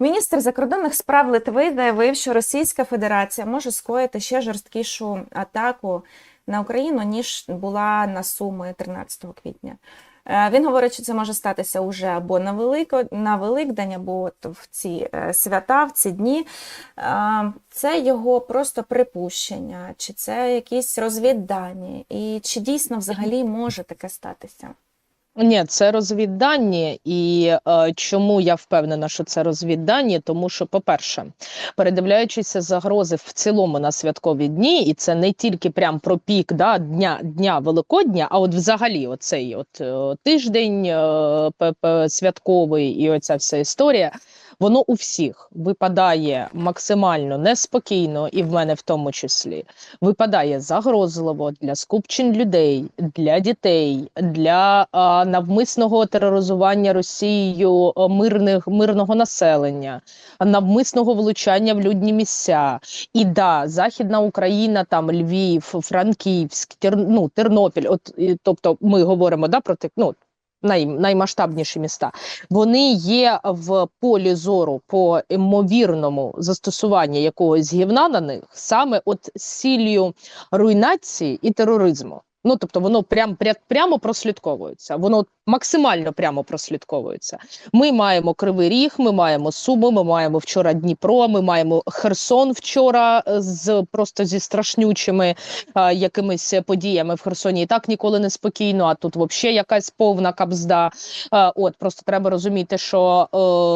Міністр закордонних справ Литви заявив, що Російська Федерація може скоїти ще жорсткішу атаку на Україну, ніж була на Суми 13 квітня. Е, Він говорить, що це може статися уже або на Велико, на Великдень, або в ці е, свята, в ці дні. Е, Це його просто припущення, чи це якісь розвіддані, і чи дійсно взагалі може таке статися? Ні, це розвіддані, і е, чому я впевнена, що це розвіддані? Тому що, по-перше, передивляючися загрози в цілому на святкові дні, і це не тільки прям про пік да, дня дня Великодня, а от взагалі, оцей от е, тиждень е, святковий і оця вся історія. Воно у всіх випадає максимально неспокійно, і в мене в тому числі випадає загрозливо для скупчень людей, для дітей, для а, навмисного тероризування Росією мирних мирного населення, навмисного влучання в людні місця. І да, Західна Україна, там Львів, Франківськ, Тер, ну, Тернопіль. От тобто, ми говоримо да про ну, най, наймасштабніші міста. Вони є в полі зору по ймовірному застосуванні якогось гівна на них саме от з руйнації і тероризму. Ну тобто воно прям, пря- прямо прослідковується, воно максимально прямо прослідковується. Ми маємо Кривий Ріг, ми маємо Суми, ми маємо вчора Дніпро, ми маємо Херсон вчора е, з просто зі страшнючими е, якимись подіями в Херсоні. І так ніколи не спокійно. А тут взагалі якась повна кабзда. Е, От просто треба розуміти, що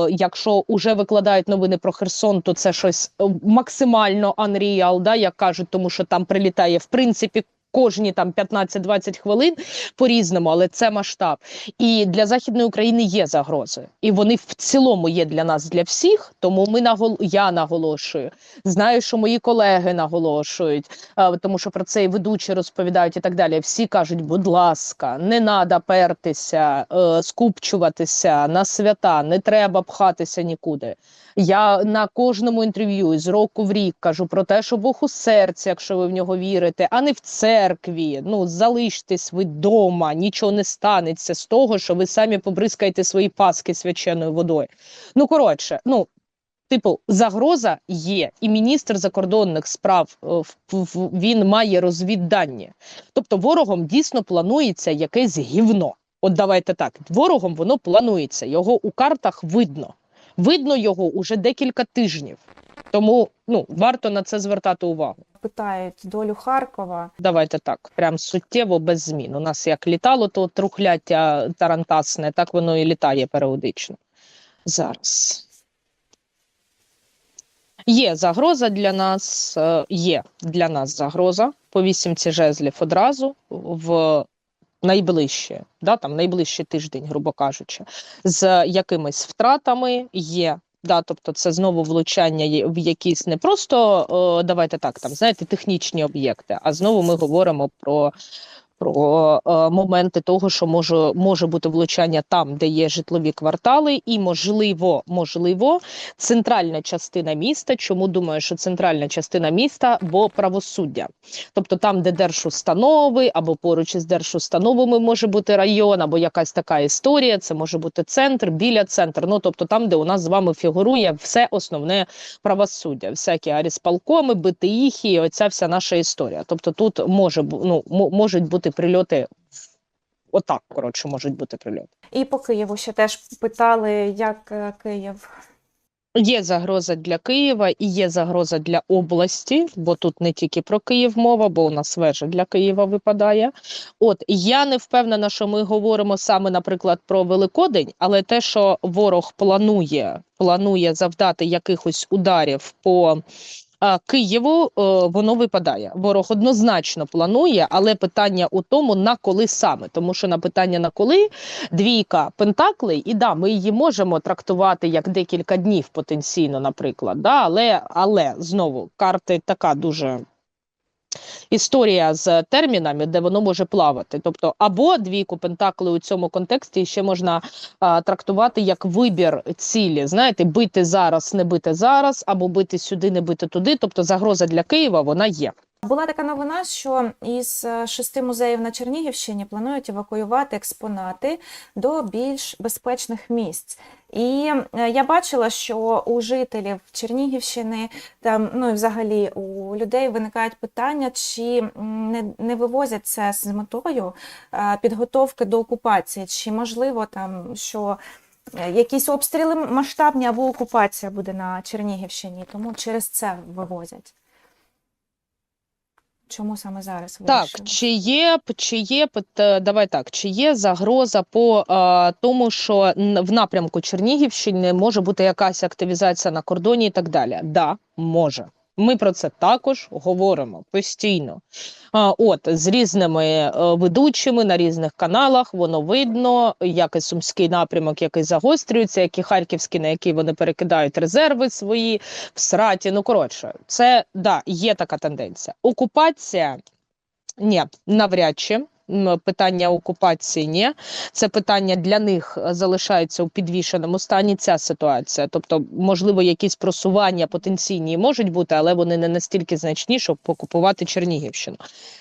е, якщо вже викладають новини про Херсон, то це щось максимально unreal, да, як кажуть, тому що там прилітає в принципі. Кожні там 15-20 хвилин по-різному, але це масштаб. І для західної України є загрози, і вони в цілому є для нас, для всіх. Тому ми нагол... я наголошую. Знаю, що мої колеги наголошують, е, тому що про це і ведучі розповідають і так далі. Всі кажуть, будь ласка, не треба пертися, е, скупчуватися на свята, не треба пхатися нікуди. Я на кожному інтерв'ю з року в рік кажу про те, що Бог у серці, якщо ви в нього вірите, а не в церкві. Ну залиштесь ви вдома, нічого не станеться з того, що ви самі побризкаєте свої паски свяченою водою. Ну коротше, ну. Типу, загроза є, і міністр закордонних справ е, він має розвіддані. Тобто, ворогом дійсно планується якесь гівно. От давайте так. Ворогом воно планується, його у картах видно. Видно його уже декілька тижнів. Тому ну варто на це звертати увагу. Питають долю Харкова. Давайте так, прям суттєво без змін. У нас як літало то трухляття тарантасне, так воно і літає періодично. Зараз. Є загроза для нас, е, є для нас загроза по вісімці жезлів одразу в найближче, да, там найближчий тиждень, грубо кажучи, з якимись втратами є. Да, тобто це знову влучання в якісь не просто о, давайте так, там знаєте, технічні об'єкти, а знову ми говоримо про, про е, моменти того, що може, може бути влучання там, де є житлові квартали, і можливо, можливо, центральна частина міста. Чому думаю, що центральна частина міста, бо правосуддя. Тобто там, де держустанови, або поруч із держустановами може бути район, або якась така історія, це може бути центр, біля центру. Ну тобто там, де у нас з вами фігурує все основне правосуддя, всякі арісполкоми, і оця вся наша історія. Тобто тут може ну, можуть бути прильоти. Отак, коротше, можуть бути прильоти. І по Києву ще теж питали, як е, Київ. Є загроза для Києва і є загроза для області, бо тут не тільки про Київ мова, бо у нас вежа для Києва випадає. От я не впевнена, що ми говоримо саме, наприклад, про Великодень, але те, що ворог планує, планує завдати якихось ударів по Києву, е, воно випадає. Ворог однозначно планує, але питання у тому, на коли саме, тому що на питання на коли двійка пентаклей, і да, ми її можемо трактувати як декілька днів потенційно, наприклад. Да, але, але знову карти така дуже. Історія з термінами, де воно може плавати. Тобто, або двійку пентакли у цьому контексті ще можна а, трактувати як вибір цілі. Знаєте, бити зараз, не бити зараз, або бити сюди, не бити туди. Тобто загроза для Києва вона є. Була така новина, що із е, шести музеїв на Чернігівщині планують евакуювати експонати до більш безпечних місць. І е, я бачила, що у жителів Чернігівщини там, ну і взагалі у людей виникають питання, чи не, не вивозять це з метою е, підготовки до окупації, чи можливо там, що якісь обстріли масштабні або окупація буде на Чернігівщині, тому через це вивозять. Чому саме зараз Так, чи є, чи є, давай так, чи є загроза по е, тому, що в напрямку Чернігівщини може бути якась активізація на кордоні і так далі? Да, може. Ми про це також говоримо постійно. От з різними е, ведучими на різних каналах воно видно, як і сумський напрямок, який загострюється, як і харківський, на який вони перекидають резерви свої в сраті. Ну коротше, це да, є така тенденція. Окупація ні, навряд чи. Питання окупації ні. Це питання для них е, залишається у підвішеному стані. Ця ситуація. Тобто, можливо, якісь просування потенційні можуть бути, але вони не настільки значні, щоб окупувати Чернігівщину.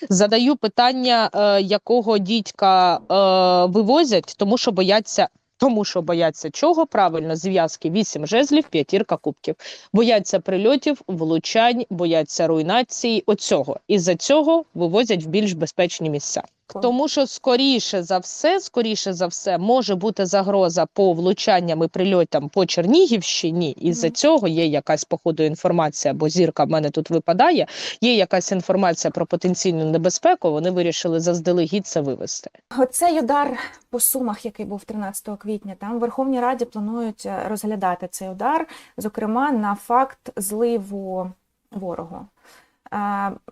Задаю питання, е, якого дідька е, вивозять, тому що бояться. Тому що бояться чого правильно зв'язки вісім жезлів, п'ятірка кубків. Бояться прильотів, влучань, бояться руйнації. Оцього і за цього вивозять в більш безпечні місця. Тому що скоріше за все, скоріше за все, може бути загроза по влучанням і прильотам по Чернігівщині, і за цього є якась походу інформація, бо зірка в мене тут випадає. Є якась інформація про потенційну небезпеку. Вони вирішили заздалегідь це вивести. Оцей удар по сумах, який був 13 квітня, там в Верховній Раді планують е, розглядати цей удар, зокрема на факт зливу ворогу.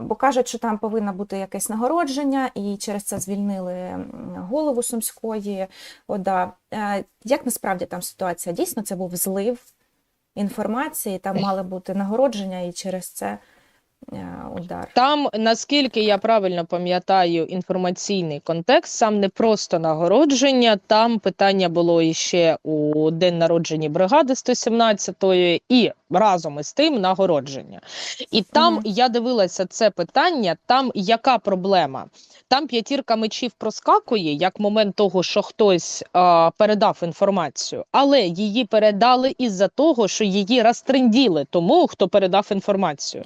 Бо кажуть, що там повинно бути якесь нагородження, і через це звільнили голову Сумської ОДА. Е, Як насправді там ситуація? Дійсно, це був злив інформації, там мали бути нагородження, і через це удар. Там, наскільки я правильно пам'ятаю інформаційний контекст, сам не просто нагородження. Там питання було іще у день народження бригади 117-ї і разом із тим нагородження. І там Мгм. я дивилася це питання. Там яка проблема? Там п'ятірка мечів проскакує як момент того, що хтось а, передав інформацію, але її передали із-за того, що її розтренділи тому, хто передав інформацію.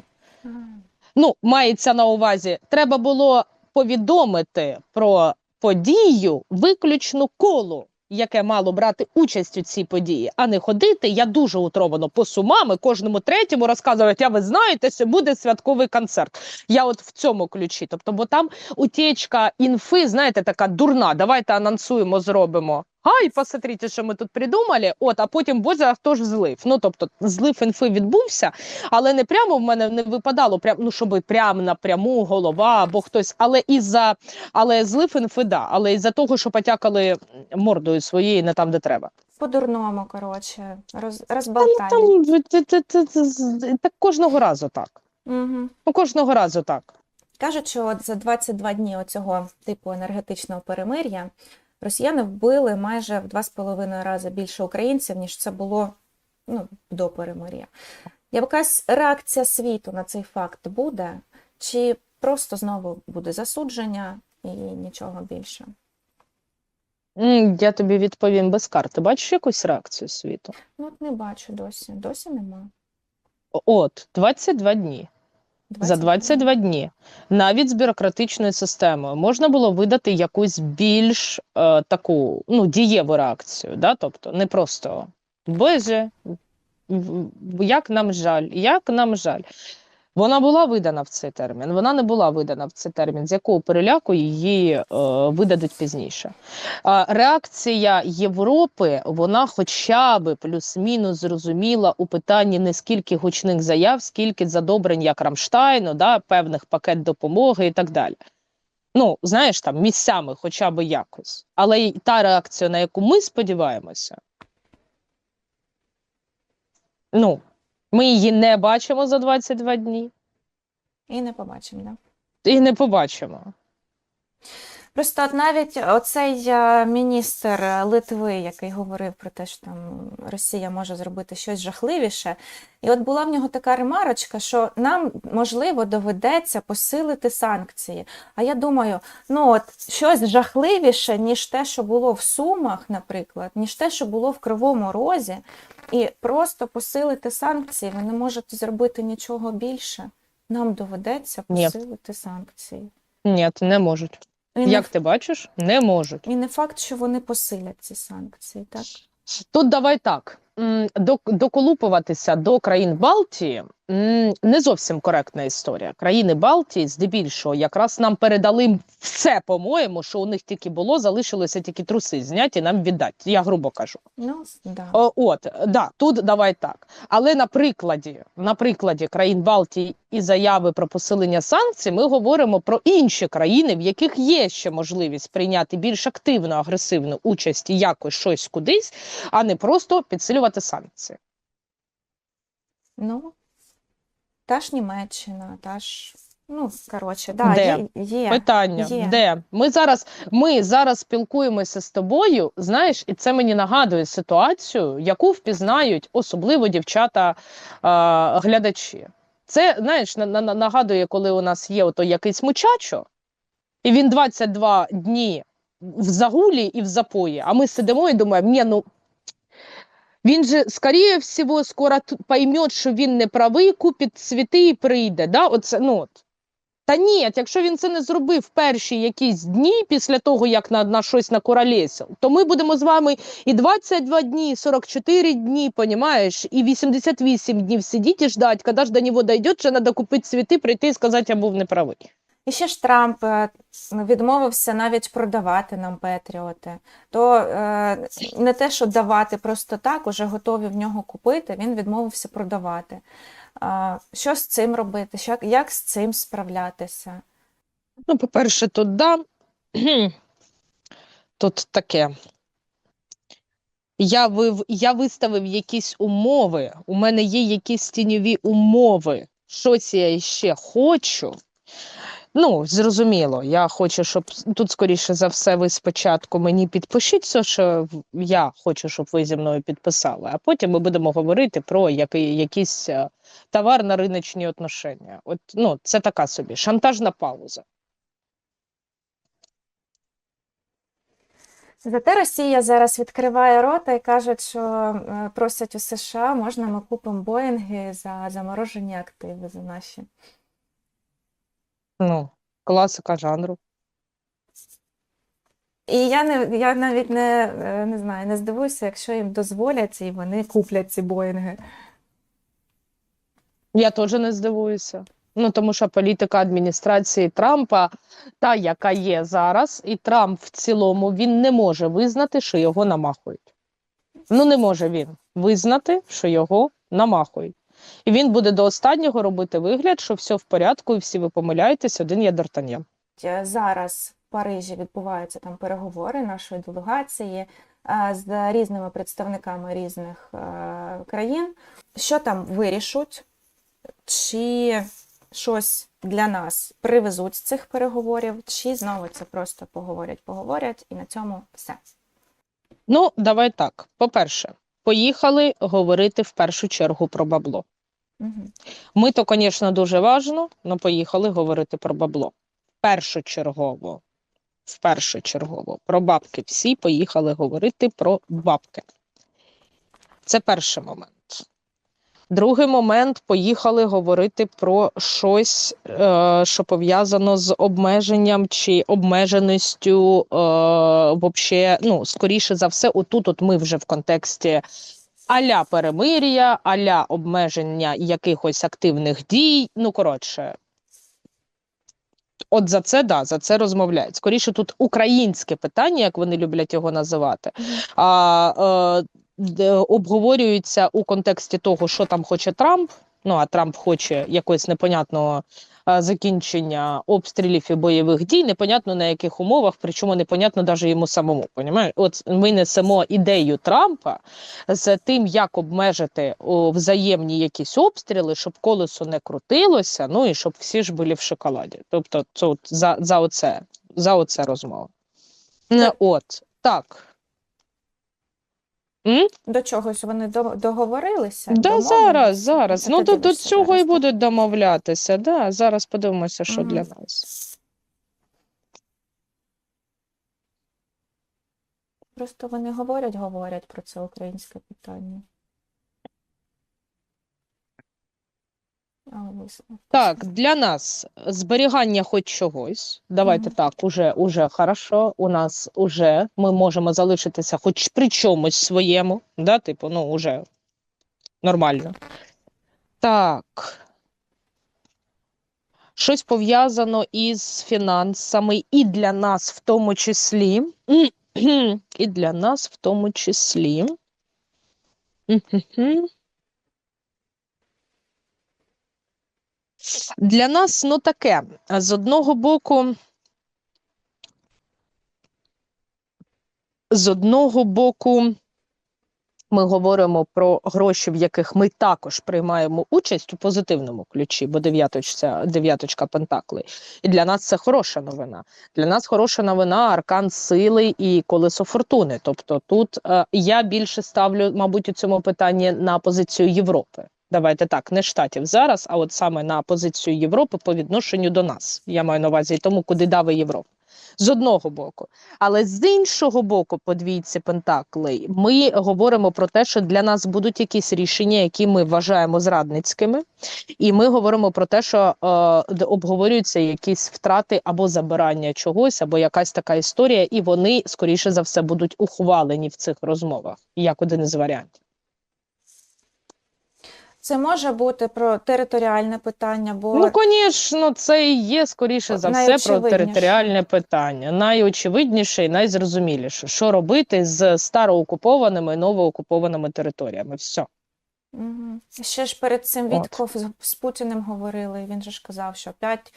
Ну, мається на увазі, треба було повідомити про подію виключно колу, яке мало брати участь у цій події, а не ходити. Я дуже утровано по сумам і кожному третьому розказувати, а ви знаєте, що буде святковий концерт. Я от в цьому ключі. Тобто, бо там утечка інфи, знаєте, така дурна. Давайте анонсуємо, зробимо. Ай, посмотрите, що ми тут придумали. От, а потім боже, а хто ж злив? Ну тобто, злив інфи відбувся, але не прямо в мене не випадало, прям ну щоб прямо напряму голова або хтось, але із-за але злив інфи, да, але із-за того, що потякали мордою своєю не там, де треба. По-дурному, коротше, роз, Та, розболтали. ну, там це- це- це- це- це- так кожного разу так. Угу. Ну кожного разу так. Кажуть, що от за 22 дні оцього типу енергетичного перемир'я росіяни вбили майже в 2,5 рази більше українців, ніж це було ну, до перемир'я. Якась реакція світу на цей факт буде, чи просто знову буде засудження і нічого більше? Я тобі відповім без карти. Бачиш якусь реакцію світу? Ну, от не бачу досі. Досі нема. От 22 дні. За 22 дні навіть з бюрократичною системою можна було видати якусь більш е, таку ну, дієву реакцію. Да? Тобто не просто Боже, як нам жаль, як нам жаль. Вона була видана в цей термін, вона не була видана в цей термін, з якого переляку її е, видадуть пізніше. А реакція Європи, вона хоча б плюс-мінус зрозуміла у питанні не скільки гучних заяв, скільки задобрень як Рамштайну, да, певних пакет допомоги і так далі. Ну, знаєш, там місцями хоча б якось. Але й та реакція, на яку ми сподіваємося, ну, ми її не бачимо за 22 дні І не побачимо, да? і не побачимо. Просто от навіть оцей е, міністр Литви, який говорив про те, що там Росія може зробити щось жахливіше, і от була в нього така ремарочка, що нам можливо доведеться посилити санкції. А я думаю, ну от щось жахливіше, ніж те, що було в Сумах, наприклад, ніж те, що було в Кривому Розі, і просто посилити санкції. Ви не можете зробити нічого більше. Нам доведеться Ні. посилити санкції. Ні, не можуть. І не Як ти бачиш, не можуть. І не факт, що вони посилять ці санкції, так? Тут давай так. Доколупуватися до країн Балтії не зовсім коректна історія. Країни Балтії, здебільшого, якраз нам передали все, по-моєму, що у них тільки було, залишилося тільки труси зняті, нам віддать. Я грубо кажу. Ну, да. О, от, да, тут давай так. Але на прикладі, на прикладі країн Балтії і заяви про посилення санкцій, ми говоримо про інші країни, в яких є ще можливість прийняти більш активну агресивну участь і якось щось кудись, а не просто підсилювати санкції. Ну, та ж Німеччина, та ж. Ну, коротше, да, Де? є, є. Питання є. де ми зараз? Ми зараз спілкуємося з тобою. Знаєш, і це мені нагадує ситуацію, яку впізнають особливо дівчата а, глядачі. Це знаєш, на, на, нагадує, коли у нас є ото якийсь мучачо, і він 22 дні в загулі і в запої. А ми сидимо і думаємо, ні, ну. Він же, скоріше всього, скоро пойме, що він не правий, купить цвіти і прийде. Да? Оце, ну, от. Та ні, якщо він це не зробив перші якісь дні після того, як на, на щось накуролесив, то ми будемо з вами і 22 дні, і 44 дні, понімаєш, і 88 днів сидіти і ждать, коли ж до нього дійде, що треба купити цвіти, прийти і сказати, я був неправий. І ще ж Трамп е, відмовився навіть продавати нам Петріоти. То е, не те, що давати просто так, уже готові в нього купити, він відмовився продавати. Що з цим робити? Що, як з цим справлятися? Ну, по-перше, тут да. Тут таке. Я, вив, я виставив якісь умови, у мене є якісь тіньові умови. Щось я ще хочу. Ну, зрозуміло, я хочу, щоб тут, скоріше за все, ви спочатку мені підпишіть все, що я хочу, щоб ви зі мною підписали, а потім ми будемо говорити про який, якийсь е, товар на риночні отношення. От, ну, це така собі шантажна пауза. Зате Росія зараз відкриває рота і кажуть, що е, просять у США, можна ми купимо Боїнги за заморожені активи за наші. Ну, класика жанру. І я не я навіть не, е, не знаю, не здивуюся, якщо їм дозволять і вони куплять ці Боїнги. Я теж не здивуюся. Ну, тому що політика адміністрації Трампа, та, яка є зараз, і Трамп в цілому він не може визнати, що його намахують. Ну, не може він визнати, що його намахують. І він буде до останнього робити вигляд, що все в порядку, і всі ви помиляєтесь, один я Д'Артаньян. Е, Зараз в Парижі відбуваються там переговори нашої делегації е, з різними представниками різних е, країн. Що там вирішуть? Чи щось для нас привезуть з цих переговорів, чи знову це просто поговорять, поговорять, і на цьому все. Ну, давай так. По-перше, поїхали говорити в першу чергу про бабло. Ми то, звісно, дуже важно, але поїхали говорити про бабло. Першочергово. Впершочергово. Про бабки. Всі поїхали говорити про бабки. Це перший момент. Другий момент поїхали говорити про щось, е, що пов'язано з обмеженням чи обмеженістю, е, вообще, ну, скоріше за все, отут от ми вже в контексті аля перемир'я, аля обмеження якихось активних дій. Ну, коротше, от за це да, за це розмовляють. Скоріше тут українське питання, як вони люблять його називати, а, е, обговорюється у контексті того, що там хоче Трамп. Ну а Трамп хоче якогось непонятного закінчення обстрілів і бойових дій, непонятно на яких умовах, причому непонятно навіть йому самому. Понімаєш? От ми несемо ідею Трампа з тим, як обмежити взаємні якісь обстріли, щоб колесо не крутилося, ну і щоб всі ж були в шоколаді. Тобто, це от за, за оце за оце розмова. Не, От, так. М? До чогось вони до- договорилися? Да, домовилися? зараз, зараз. Ну, до, до дивишся цього зараз, і так? будуть домовлятися. Да, зараз подивимося, що Мгм. для нас. Просто вони говорять, говорять про це українське питання. А висновку Так, для нас зберігання хоч чогось. Давайте Мгм. так, уже, уже хорошо. У нас уже ми можемо залишитися хоч при чомусь своєму. Да, типу, ну, уже нормально. Так. Щось пов'язано із фінансами, і для нас в тому числі. І для нас в тому числі. Для нас, ну таке, з одного боку, з одного боку, ми говоримо про гроші, в яких ми також приймаємо участь у позитивному ключі, бо дев'яточка, дев'яточка Пентаклей. І для нас це хороша новина. Для нас хороша новина аркан сили і колесо фортуни. Тобто тут е, я більше ставлю, мабуть, у цьому питанні на позицію Європи. Давайте так, не штатів зараз, а от саме на позицію Європи по відношенню до нас. Я маю на увазі тому, куди дави Європа. З одного боку. Але з іншого боку, по двійці Пентаклей, ми говоримо про те, що для нас будуть якісь рішення, які ми вважаємо зрадницькими, і ми говоримо про те, що е, обговорюються якісь втрати або забирання чогось, або якась така історія, і вони, скоріше за все, будуть ухвалені в цих розмовах, як один із варіантів. Це може бути про територіальне питання, бо Ну, звісно, це і є скоріше за все про територіальне питання. Найочевидніше і найзрозуміліше, що робити з староокупованими і новоокупованими територіями. Все. Мгм. ще ж перед цим От. Вітков з, з Путіним говорили. Він же ж казав, що п'ять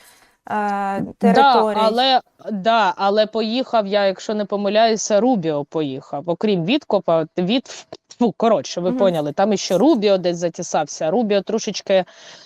е, Да, територій. але, да, але поїхав я, якщо не помиляюся, Рубіо поїхав. Окрім Віткопа, від ну, коротше, ви Мгм. поняли, там іще Рубіо десь затісався. Рубіо трошечки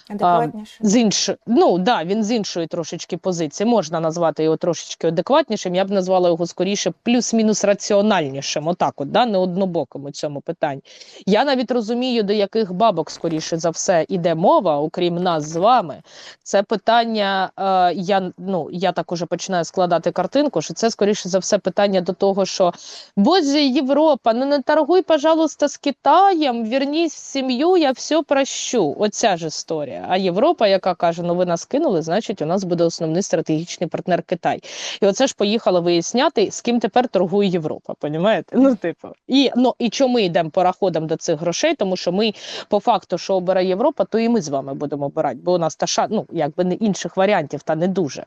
адекватніше. з іншої, ну да, він з іншої трошечки позиції. Можна назвати його трошечки адекватнішим. Я б назвала його скоріше плюс-мінус раціональнішим. Отак, от, да, не однобоким у цьому питанні. Я навіть розумію, до яких бабок скоріше за все іде мова, окрім нас з вами. Це питання. Е, я ну я так уже починаю складати картинку. Що це скоріше за все питання до того, що Боже, Європа, ну не торгуй, пожалуйста, з Китаєм, вернись в сім'ю, я все прощу. Оця ж історія. А Європа, яка каже, ну ви нас кинули, значить, у нас буде основний стратегічний партнер Китай. І оце ж поїхала виясняти, з ким тепер торгує Європа. Понімаєте? Ну, типу, і ну і чому ми йдемо параходом до цих грошей? Тому що ми по факту, що обирає Європа, то і ми з вами будемо обирати, бо у нас та ша, ну якби не інших варіантів, та не дуже.